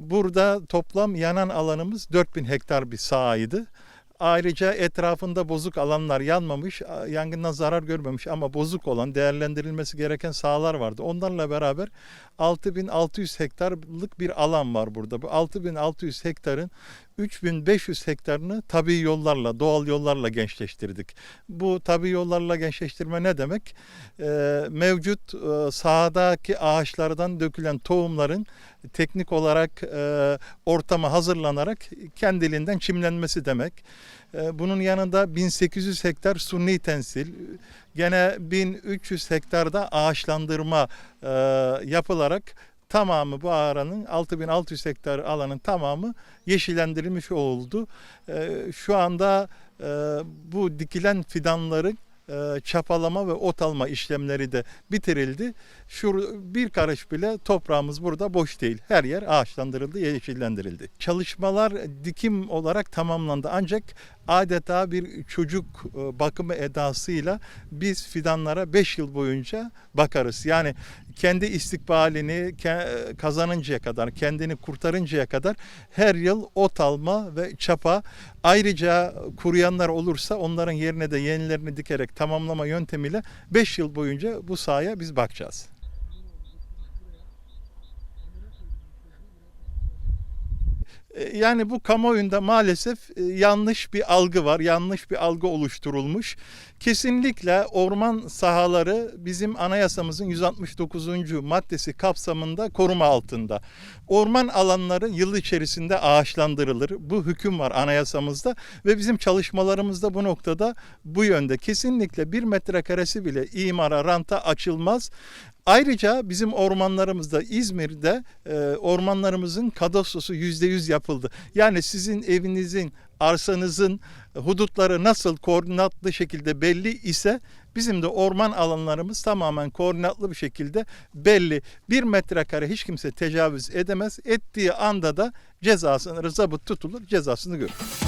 Burada toplam yanan alanımız 4000 hektar bir sahaydı. Ayrıca etrafında bozuk alanlar yanmamış, yangından zarar görmemiş ama bozuk olan, değerlendirilmesi gereken sahalar vardı. Onlarla beraber 6600 hektarlık bir alan var burada. Bu 6600 hektarın 3500 hektarını tabii yollarla, doğal yollarla gençleştirdik. Bu tabii yollarla gençleştirme ne demek? Ee, mevcut e, sahadaki ağaçlardan dökülen tohumların teknik olarak e, ortama hazırlanarak kendiliğinden çimlenmesi demek. E, bunun yanında 1800 hektar suni tensil, gene 1300 hektarda ağaçlandırma e, yapılarak tamamı bu aranın 6600 hektar alanın tamamı yeşillendirilmiş oldu. E, şu anda e, bu dikilen fidanların çapalama ve ot alma işlemleri de bitirildi. Şu bir karış bile toprağımız burada boş değil. Her yer ağaçlandırıldı, yeşillendirildi. Çalışmalar dikim olarak tamamlandı. Ancak adeta bir çocuk e, bakımı edasıyla biz fidanlara 5 yıl boyunca bakarız. Yani kendi istikbalini ke- kazanıncaya kadar, kendini kurtarıncaya kadar her yıl ot alma ve çapa. Ayrıca kuruyanlar olursa onların yerine de yenilerini dikerek tamamlama yöntemiyle 5 yıl boyunca bu sahaya biz bakacağız. Yani bu kamuoyunda maalesef e, yanlış bir algı var, yanlış bir algı oluşturulmuş. Kesinlikle orman sahaları bizim anayasamızın 169. maddesi kapsamında koruma altında. Orman alanları yıl içerisinde ağaçlandırılır. Bu hüküm var anayasamızda ve bizim çalışmalarımızda bu noktada bu yönde. Kesinlikle bir metrekaresi bile imara, ranta açılmaz. Ayrıca bizim ormanlarımızda İzmir'de e, ormanlarımızın kadastrosu yüzde yüz yapıldı. Yani sizin evinizin, arsanızın hudutları nasıl koordinatlı şekilde belli ise bizim de orman alanlarımız tamamen koordinatlı bir şekilde belli. Bir metrekare hiç kimse tecavüz edemez. Ettiği anda da cezasını zabıt tutulur, cezasını görür.